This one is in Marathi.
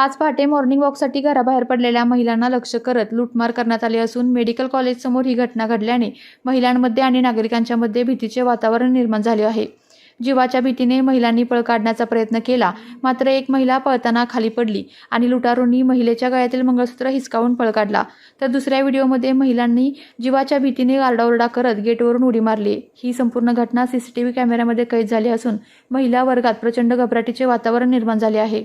आज पहाटे मॉर्निंग वॉकसाठी घराबाहेर पडलेल्या महिलांना लक्ष करत लूटमार करण्यात आली असून मेडिकल कॉलेजसमोर ही घटना घडल्याने महिलांमध्ये आणि नागरिकांच्या मध्ये भीतीचे वातावरण निर्माण झाले आहे. जीवाच्या भीतीने महिलांनी पळ काढण्याचा प्रयत्न केला. मात्र एक महिला पळताना खाली पडली आणि लुटारूंनी महिलेच्या गळ्यातील मंगळसूत्र हिसकावून पळ काढला. तर दुसऱ्या व्हिडिओमध्ये महिलांनी जीवाच्या भीतीने आरडाओरडा करत गेटवरून उडी मारली. ही संपूर्ण घटना सीसीटीव्ही कॅमेऱ्यामध्ये कैद झाली असून महिला वर्गात प्रचंड घबराटीचे वातावरण निर्माण झाले आहे.